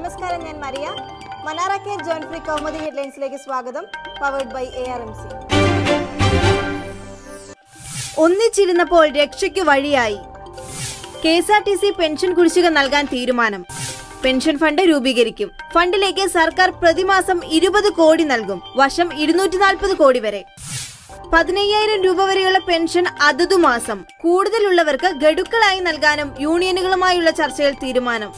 നമസ്കാരം ഞാൻ മറിയ മനാറ കെ ജോയിന്റ് ഫ്രീ കൗമുദി ഹെഡ്ലൈൻസിലേക്ക് സ്വാഗതം powered by A R M C ഒന്നിച്ചിരുന്നപ്പോൾ രക്ഷയ്ക്ക് വഴിയായി. K S R T C pension കുടിശ്ശിക നൽകാൻ തീരുമാനം. പെൻഷൻ ഫണ്ട് രൂപീകരിക്കും. ഫണ്ടിലേക്ക് സർക്കാർ പ്രതിമാസം ഇരുപത് കോടി നൽകും. വർഷം ഇരുന്നൂറ്റി നാൽപ്പത് കോടി വരെ. പതിനയ്യായിരം രൂപ വരെയുള്ള പെൻഷൻ അതതു മാസം കൂടുതലുള്ളവർക്ക് ഗഡുക്കളായി നൽകാനും യൂണിയനുകളുമായുള്ള ചർച്ചയിൽ തീരുമാനം.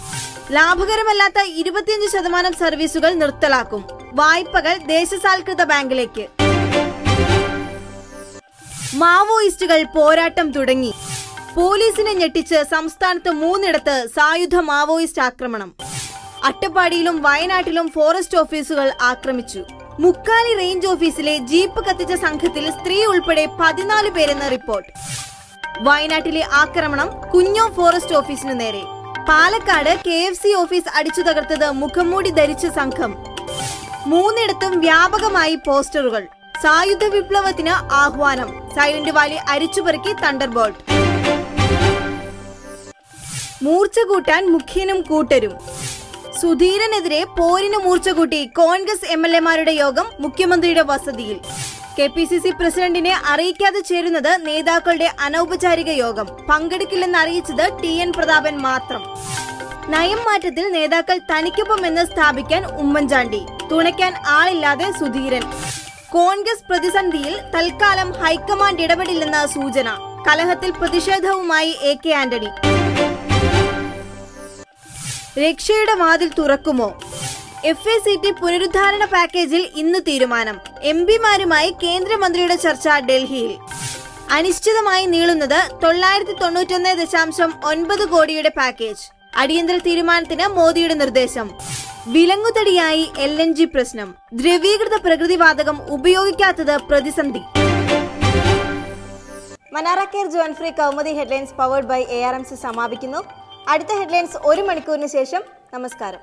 ലാഭകരമല്ലാത്ത ഇരുപത്തിയഞ്ച് ശതമാനം സർവീസുകൾ നിർത്തലാക്കും. വായ്പകൾ ദേശസാൽകൃത ബാങ്കിലേക്ക്. മാവോയിസ്റ്റുകൾ പോരാട്ടം തുടങ്ങി. പോലീസിനെ ഞെട്ടിച്ച് സംസ്ഥാനത്ത് മൂന്നിടത്ത് സായുധ മാവോയിസ്റ്റ് ആക്രമണം. അട്ടപ്പാടിയിലും വയനാട്ടിലും ഫോറസ്റ്റ് ഓഫീസുകൾ ആക്രമിച്ചു. മുക്കാലി റേഞ്ച് ഓഫീസിലെ ജീപ്പ് കത്തിച്ച സംഘത്തിൽ സ്ത്രീ ഉൾപ്പെടെ പതിനാല് പേരെന്ന് റിപ്പോർട്ട്. വയനാട്ടിലെ ആക്രമണം കുഞ്ഞോ ഫോറസ്റ്റ് ഓഫീസിനു നേരെ. Palakkad K F C office അടിച്ചു തകർത്തത് മുഖംമൂടി ധരിച്ച സംഘം. മൂന്നിടത്തും വ്യാപകമായി പോസ്റ്ററുകൾ. സായുധ വിപ്ലവത്തിന് ആഹ്വാനം. സൈലന്റ് വാലി അരിച്ചുപെറുക്കി തണ്ടർബോൾട്ട്. മൂർച്ച കൂട്ടാൻ മുഖ്യനും കൂട്ടരും. സുധീരനെതിരെ പോരിന് മൂർച്ച കൂട്ടി കോൺഗ്രസ് എം എൽ എമാരുടെ യോഗം മുഖ്യമന്ത്രിയുടെ വസതിയിൽ. കെ പി സി സി പ്രസിഡന്റിനെ അറിയിക്കാതെ ചേരുന്നത് നേതാക്കളുടെ അനൗപചാരിക യോഗം. പങ്കെടുക്കില്ലെന്ന് അറിയിച്ചത് ടി എൻ പ്രതാപൻ മാത്രം. നയം മാറ്റത്തിൽ നേതാക്കൾ തനിക്കൊപ്പമെന്ന് സ്ഥാപിക്കാൻ ഉമ്മൻചാണ്ടി. തുണയ്ക്കാൻ ആളില്ലാതെ സുധീരൻ. കോൺഗ്രസ് പ്രതിസന്ധിയിൽ തൽക്കാലം ഹൈക്കമാൻഡ് ഇടപെടില്ലെന്ന സൂചന. കലഹത്തിൽ പ്രതിഷേധവുമായി എ കെ ആന്റണി. രക്ഷയുടെ വാതിൽ തുറക്കുമോ? എഫ് എ സി ടി പുനരുദ്ധാരണ പാക്കേജിൽ ഇന്ന് തീരുമാനം. എം പിമാരുമായി കേന്ദ്രമന്ത്രിയുടെ ചർച്ച ഡൽഹിയിൽ. അനിശ്ചിതമായി നീളുന്നത് തൊള്ളായിരത്തി തൊണ്ണൂറ്റൊന്ന് ദശാംശം ഒൻപത് കോടിയുടെ പാക്കേജ്. അടിയന്തര തീരുമാനത്തിന് മോദിയുടെ നിർദ്ദേശം. വിലങ്ങുതടിയായി എൽ എൻ ജി പ്രശ്നം. ദ്രവീകൃത പ്രകൃതിവാതകം ഉപയോഗിക്കാത്തത് പ്രതിസന്ധി. മനാറ കെയർ John free Kaumudi headlines powered by A R M C സമാപിക്കുന്നു. അടുത്ത ഹെഡ്ലൈൻസ് ഒരു മണിക്കൂറിന് ശേഷം. നമസ്കാരം.